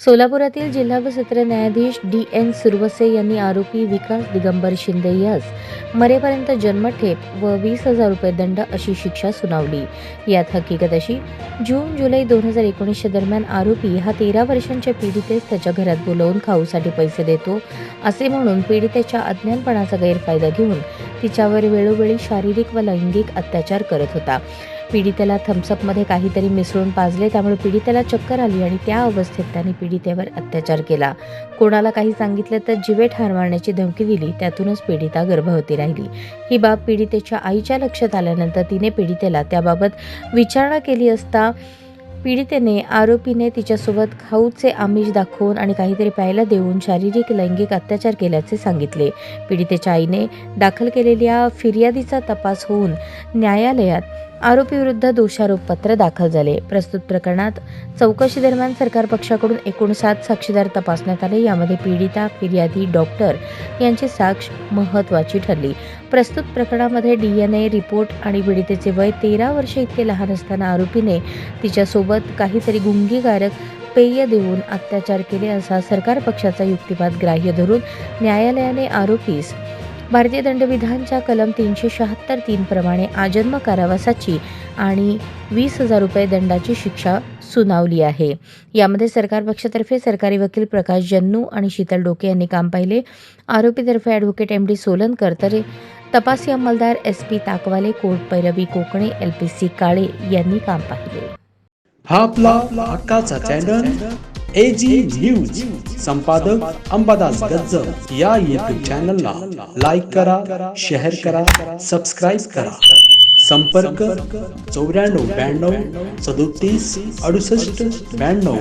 सोलापुरातील जिल्हा व सत्र न्यायाधीश डी एन सुरवसे यांनी आरोपी विकास दिगंबर शिंदे यास मरेपर्यंत जन्मठेप व वीस हजार रुपये दंड अशी शिक्षा सुनावली. यात हकीकत अशी जून जुलै दोन हजार एकोणीसच्या दरम्यान आरोपी हा तेरा वर्षांच्या पीडितेस त्याच्या घरात बोलवून खाऊसाठी पैसे देतो असे म्हणून पीडितेच्या अज्ञानपणाचा गैरफायदा घेऊन तिच्यावर वेळोवेळी शारीरिक व लैंगिक अत्याचार करत होता. पीडितेला थम्सअपमध्ये काहीतरी मिसळून पाजले त्यामुळे पीडितेला चक्कर आली आणि त्या अवस्थेत त्याने पीडितेवर अत्याचार केला. कोणाला काही सांगितलं तर जिवे ठार मारण्याची धमकी दिली त्यातूनच पीडिता गर्भवती राहिली. ही बाब पीडितेच्या आईच्या लक्षात आल्यानंतर तिने पीडितेला त्याबाबत विचारणा केली असता पीडितेने आरोपीने तिच्यासोबत खाऊचे आमिष दाखवून आणि काहीतरी प्यायला देऊन शारीरिक लैंगिक अत्याचार केल्याचे सांगितले. पीडितेच्या आईने दाखल केलेल्या फिर्यादीचा तपास होऊन न्यायालयात आरोपीविरुद्ध दोषारोपपत्र दाखल झाले. प्रस्तुत प्रकरणात चौकशी दरम्यान सरकार पक्षाकडून एकूण सात साक्षीदार तपासण्यात आले. यामध्ये पीडिता फिर्यादी डॉक्टर यांची साक्ष महत्त्वाची ठरली. प्रस्तुत प्रकरणामध्ये डी एन ए रिपोर्ट आणि पीडितेचे वय तेरा वर्ष इतके लहान असताना आरोपीने तिच्यासोबत काहीतरी गुंगीकारक पेय देऊन अत्याचार केले असा सरकार पक्षाचा युक्तिवाद ग्राह्य धरून न्यायालयाने आरोपीस भारतीय दंडविधानच्या कलम तीनशे शहात्तर तीन प्रमाणे आजन्म कारावासाची आणि वीस हजार रुपये दंडाची शिक्षा सुनावली आहे. यामध्ये सरकार पक्षातर्फे सरकारी वकील प्रकाश जन्नू आणि शीतल डोके यांनी काम पाहिले. आरोपीतर्फे ॲडव्होकेट एम डी सोलनकर तर तपासी अंमलदार एस पी ताकवाले कोर्ट पैरवी Kokane L P C Kale यांनी काम पाहिले. हा आपला हक्काचा चॅनल ए जी न्यूज संपादक अंबादास गज्जर या युट्यूब चॅनलला लाईक करा शेअर करा सबस्क्राईब करा. संपर्क चौऱ्याण्णव ब्याण्णव सदोतीस अडुसष्ट ब्याण्णव.